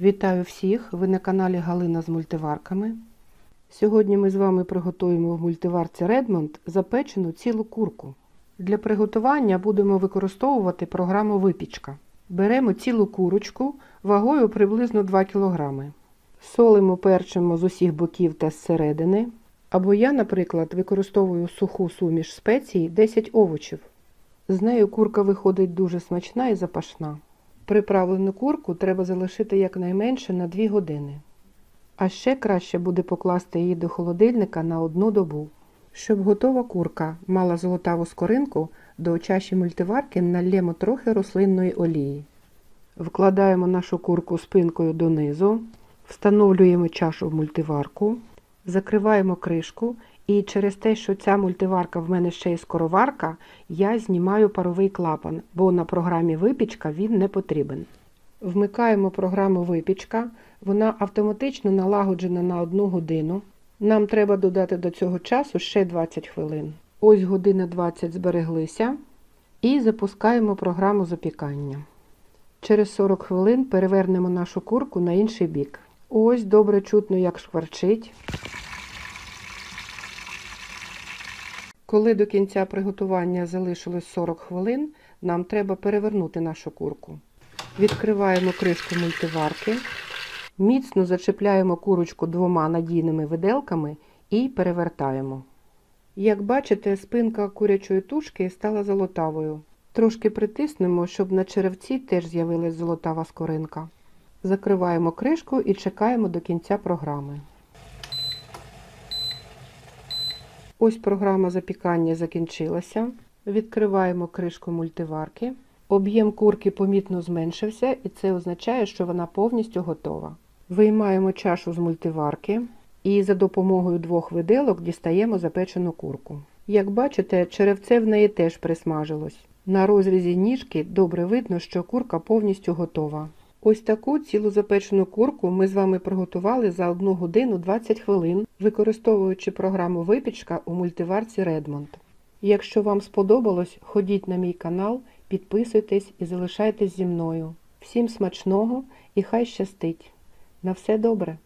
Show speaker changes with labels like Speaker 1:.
Speaker 1: Вітаю всіх! Ви на каналі Галина з мультиварками. Сьогодні ми з вами приготуємо в мультиварці Redmond запечену цілу курку. Для приготування будемо використовувати програму випічка. Беремо цілу курочку вагою приблизно 2 кг. Солимо перчимо з усіх боків та зсередини. Або я, наприклад, використовую суху суміш спецій 10 овочів. З нею курка виходить дуже смачна і запашна. Приправлену курку треба залишити якнайменше на 2 години. А ще краще буде покласти її до холодильника на одну добу. Щоб готова курка мала золотаву скоринку, до чаші мультиварки налємо трохи рослинної олії. Вкладаємо нашу курку спинкою донизу, встановлюємо чашу в мультиварку, закриваємо кришку і через те, що ця мультиварка в мене ще й скороварка, я знімаю паровий клапан, бо на програмі випічка він не потрібен. Вмикаємо програму випічка, вона автоматично налагоджена на одну годину. Нам треба додати до цього часу ще 20 хвилин. Ось година 20 збереглися і запускаємо програму запікання. Через 40 хвилин перевернемо нашу курку на інший бік. Ось добре чутно, як шкварчить. Коли до кінця приготування залишилось 40 хвилин, нам треба перевернути нашу курку. Відкриваємо кришку мультиварки, міцно зачепляємо курочку двома надійними виделками і перевертаємо. Як бачите, спинка курячої тушки стала золотавою. Трошки притиснемо, щоб на черевці теж з'явилась золотава скоринка. Закриваємо кришку і чекаємо до кінця програми. Ось програма запікання закінчилася. Відкриваємо кришку мультиварки. Об'єм курки помітно зменшився, і це означає, що вона повністю готова. Виймаємо чашу з мультиварки і за допомогою двох виделок дістаємо запечену курку. Як бачите, черевце в неї теж присмажилось. На розрізі ніжки добре видно, що курка повністю готова. Ось таку цілу запечену курку ми з вами приготували за 1 годину 20 хвилин, використовуючи програму випічка у мультиварці Redmond. Якщо вам сподобалось, ходіть на мій канал, підписуйтесь і залишайтесь зі мною. Всім смачного і хай щастить! На все добре!